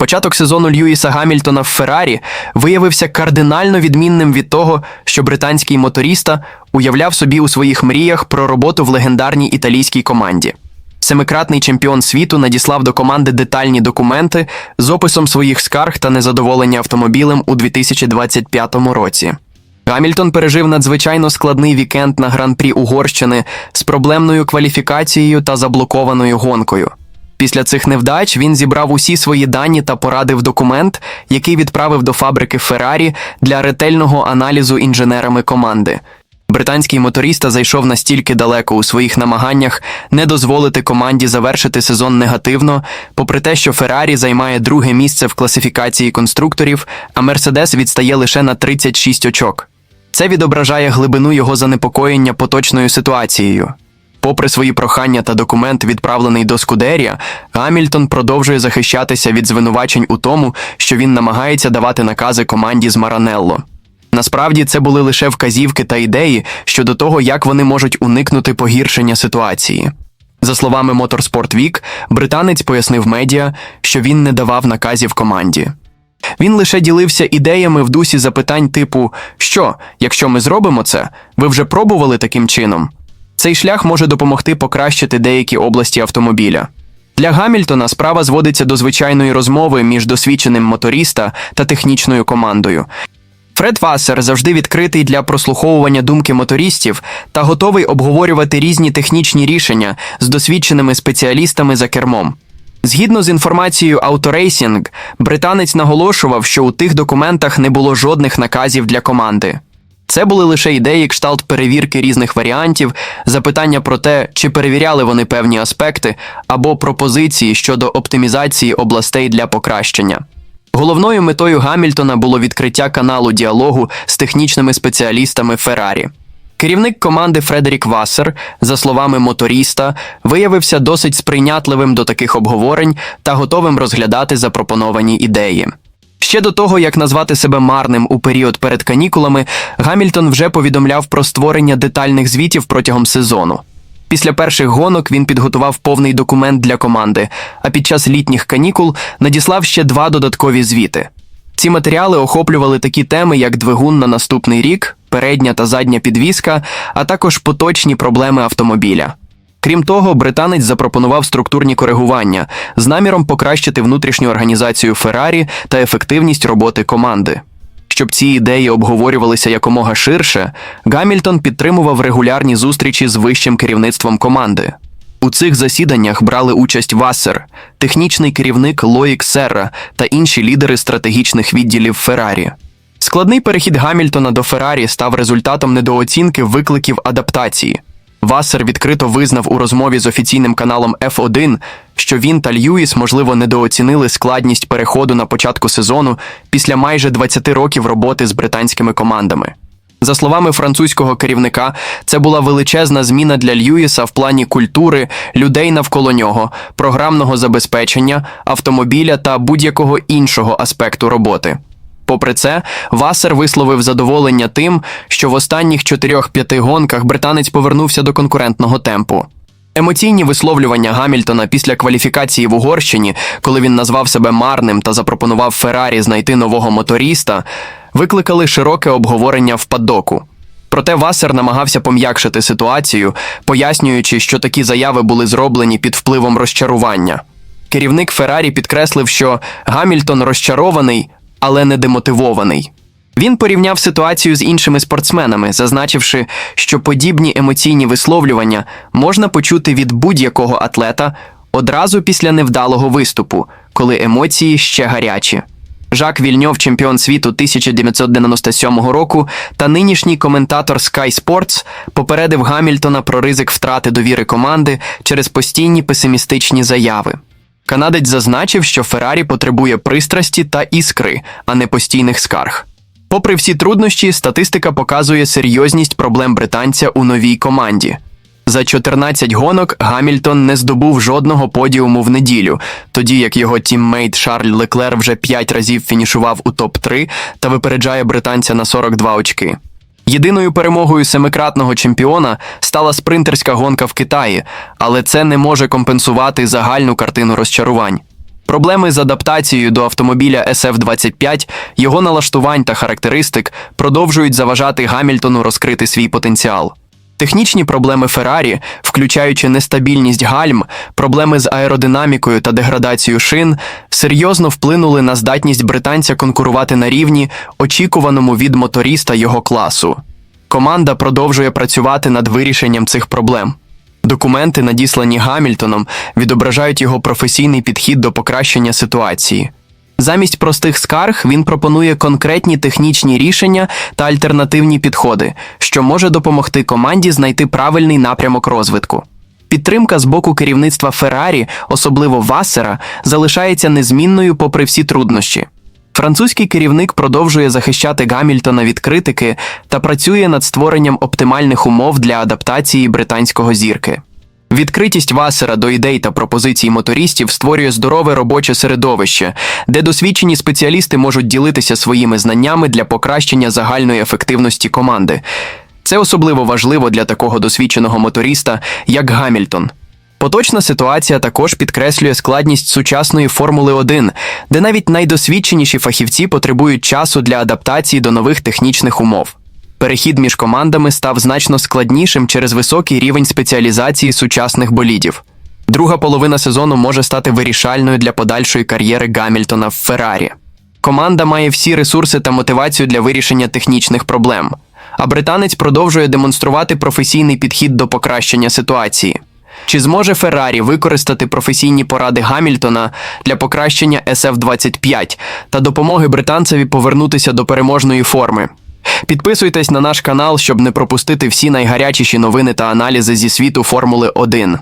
Початок сезону Льюіса Гамільтона в Феррарі виявився кардинально відмінним від того, що британський моторіста уявляв собі у своїх мріях про роботу в легендарній італійській команді. Семикратний чемпіон світу надіслав до команди детальні документи з описом своїх скарг та незадоволення автомобілем у 2025 році. Гамільтон пережив надзвичайно складний вікенд на гран-прі Угорщини з проблемною кваліфікацією та заблокованою гонкою. Після цих невдач він зібрав усі свої дані та порадив документ, який відправив до фабрики Феррарі для ретельного аналізу інженерами команди. Британський моторіста зайшов настільки далеко у своїх намаганнях не дозволити команді завершити сезон негативно, попри те, що Феррарі займає друге місце в класифікації конструкторів, а Мерседес відстає лише на 36 очок. Це відображає глибину його занепокоєння поточною ситуацією. Попри свої прохання та документ, відправлений до Скудерія, Гамільтон продовжує захищатися від звинувачень у тому, що він намагається давати накази команді з Маранелло. Насправді це були лише вказівки та ідеї щодо того, як вони можуть уникнути погіршення ситуації. За словами Motorsport Week, британець пояснив медіа, що він не давав наказів команді. Він лише ділився ідеями в дусі запитань типу Що, якщо ми зробимо це, ви вже пробували таким чином? Цей шлях може допомогти покращити деякі області автомобіля. Для Гамільтона справа зводиться до звичайної розмови між досвідченим моторіста та технічною командою. Фред Вассер завжди відкритий для прослуховування думки моторістів та готовий обговорювати різні технічні рішення з досвідченими спеціалістами за кермом. Згідно з інформацією Autoracing, британець наголошував, що у тих документах не було жодних наказів для команди. Це були лише ідеї кшталт перевірки різних варіантів, запитання про те, чи перевіряли вони певні аспекти, або пропозиції щодо оптимізації областей для покращення. Головною метою Гамільтона було відкриття каналу діалогу з технічними спеціалістами Феррарі. Керівник команди Фредерік Вассер, за словами моторіста, виявився досить сприйнятливим до таких обговорень та готовим розглядати запропоновані ідеї. Ще до того, як назвати себе марним у період перед канікулами, Гамільтон вже повідомляв про створення детальних звітів протягом сезону. Після перших гонок він підготував повний документ для команди, а під час літніх канікул надіслав ще два додаткові звіти. Ці матеріали охоплювали такі теми, як двигун на наступний рік, передня та задня підвіска, а також поточні проблеми автомобіля. Крім того, британець запропонував структурні коригування з наміром покращити внутрішню організацію Феррарі та ефективність роботи команди. Щоб ці ідеї обговорювалися якомога ширше, Гамільтон підтримував регулярні зустрічі з вищим керівництвом команди. У цих засіданнях брали участь Вассер, технічний керівник Лоїк Серра та інші лідери стратегічних відділів Феррарі. Складний перехід Гамільтона до Феррарі став результатом недооцінки викликів адаптації. Вассер відкрито визнав у розмові з офіційним каналом F1, що він та Льюіс, можливо, недооцінили складність переходу на початку сезону після майже 20 років роботи з британськими командами. За словами французького керівника, це була величезна зміна для Льюіса в плані культури, людей навколо нього, програмного забезпечення, автомобіля та будь-якого іншого аспекту роботи. Попри це, Вассер висловив задоволення тим, що в останніх 4-5 гонках британець повернувся до конкурентного темпу. Емоційні висловлювання Гамільтона після кваліфікації в Угорщині, коли він назвав себе марним та запропонував Феррарі знайти нового моторіста, викликали широке обговорення в падоку. Проте Вассер намагався пом'якшити ситуацію, пояснюючи, що такі заяви були зроблені під впливом розчарування. Керівник Феррарі підкреслив, що Гамільтон розчарований, але не демотивований. Він порівняв ситуацію з іншими спортсменами, зазначивши, що подібні емоційні висловлювання можна почути від будь-якого атлета одразу після невдалого виступу, коли емоції ще гарячі. Жак Вільньов, чемпіон світу 1997 року, та нинішній коментатор Sky Sports попередив Гамільтона про ризик втрати довіри команди через постійні песимістичні заяви. Канадець зазначив, що Феррарі потребує пристрасті та іскри, а не постійних скарг. Попри всі труднощі, статистика показує серйозність проблем британця у новій команді. За 14 гонок Гамільтон не здобув жодного подіуму в неділю, тоді як його тіммейт Шарль Леклер вже 5 разів фінішував у топ-3 та випереджає британця на 42 очки. Єдиною перемогою семикратного чемпіона стала спринтерська гонка в Китаї, але це не може компенсувати загальну картину розчарувань. Проблеми з адаптацією до автомобіля SF-25, його налаштувань та характеристик продовжують заважати Гамільтону розкрити свій потенціал. Технічні проблеми Феррарі, включаючи нестабільність гальм, проблеми з аеродинамікою та деградацією шин, серйозно вплинули на здатність британця конкурувати на рівні, очікуваному від моторіста його класу. Команда продовжує працювати над вирішенням цих проблем. Документи, надіслані Гамільтоном, відображають його професійний підхід до покращення ситуації. Замість простих скарг він пропонує конкретні технічні рішення та альтернативні підходи, що може допомогти команді знайти правильний напрямок розвитку. Підтримка з боку керівництва Феррарі, особливо Вассера, залишається незмінною попри всі труднощі. Французький керівник продовжує захищати Гамільтона від критики та працює над створенням оптимальних умов для адаптації британського зірки. Відкритість Васера до ідей та пропозицій моторістів створює здорове робоче середовище, де досвідчені спеціалісти можуть ділитися своїми знаннями для покращення загальної ефективності команди. Це особливо важливо для такого досвідченого моторіста, як Гамільтон. Поточна ситуація також підкреслює складність сучасної Формули 1, де навіть найдосвідченіші фахівці потребують часу для адаптації до нових технічних умов. Перехід між командами став значно складнішим через високий рівень спеціалізації сучасних болідів. Друга половина сезону може стати вирішальною для подальшої кар'єри Гамільтона в Феррарі. Команда має всі ресурси та мотивацію для вирішення технічних проблем, а британець продовжує демонструвати професійний підхід до покращення ситуації. Чи зможе Феррарі використати професійні поради Гамільтона для покращення SF-25 та допомоги британцеві повернутися до переможної форми? Підписуйтесь на наш канал, щоб не пропустити всі найгарячіші новини та аналізи зі світу Формули 1.